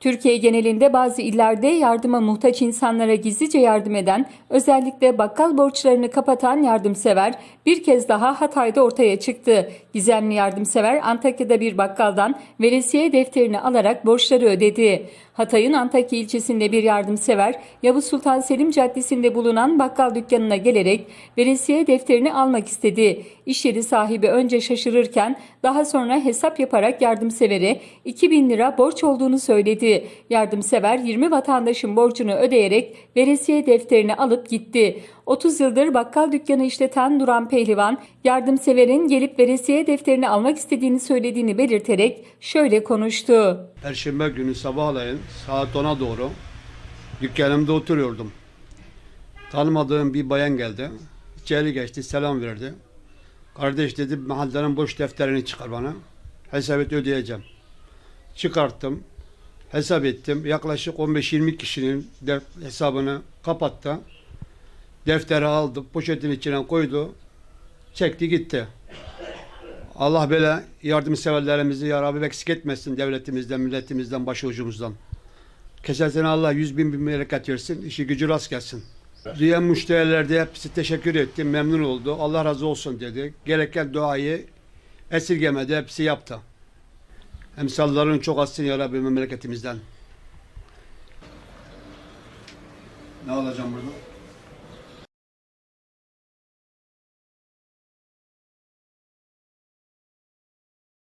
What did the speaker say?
Türkiye genelinde bazı illerde yardıma muhtaç insanlara gizlice yardım eden, özellikle bakkal borçlarını kapatan yardımsever bir kez daha Hatay'da ortaya çıktı. Gizemli yardımsever Antakya'da bir bakkaldan veresiye defterini alarak borçları ödedi. Hatay'ın Antakya ilçesinde bir yardımsever Yavuz Sultan Selim Caddesi'nde bulunan bakkal dükkanına gelerek veresiye defterini almak istedi. İş yeri sahibi önce şaşırırken daha sonra hesap yaparak yardımsevere 2000 lira borç olduğunu söyledi. Yardımsever 20 vatandaşın borcunu ödeyerek veresiye defterini alıp gitti. 30 yıldır bakkal dükkanı işleten Duran Pehlivan, yardımseverin gelip veresiye defterini almak istediğini söylediğini belirterek şöyle konuştu. Perşembe günü sabahleyin saat 10'a doğru dükkanımda oturuyordum. Tanımadığım bir bayan geldi. İçeri geçti, selam verdi. Kardeş dedi, mahallenin boş defterini çıkar bana. Hesap et ödeyeceğim. Çıkarttım. Hesap ettim. Yaklaşık 15-20 kişinin def- hesabını kapattı. Defteri aldı, poşetin içine koydu. Çekti gitti. Allah böyle yardımseverlerimizi ya Rabbi eksik etmesin devletimizden, milletimizden, başucumuzdan. Kesesine Allah yüz bin bin bereket versin, işi gücü rast gelsin. Duyan müşteriler de hepsi teşekkür etti, memnun oldu. Allah razı olsun dedi. Gereken duayı esirgemedi, hepsi yaptı. Emsalların çok azsın ya Rabbi memleketimizden. Ne alacağım burada?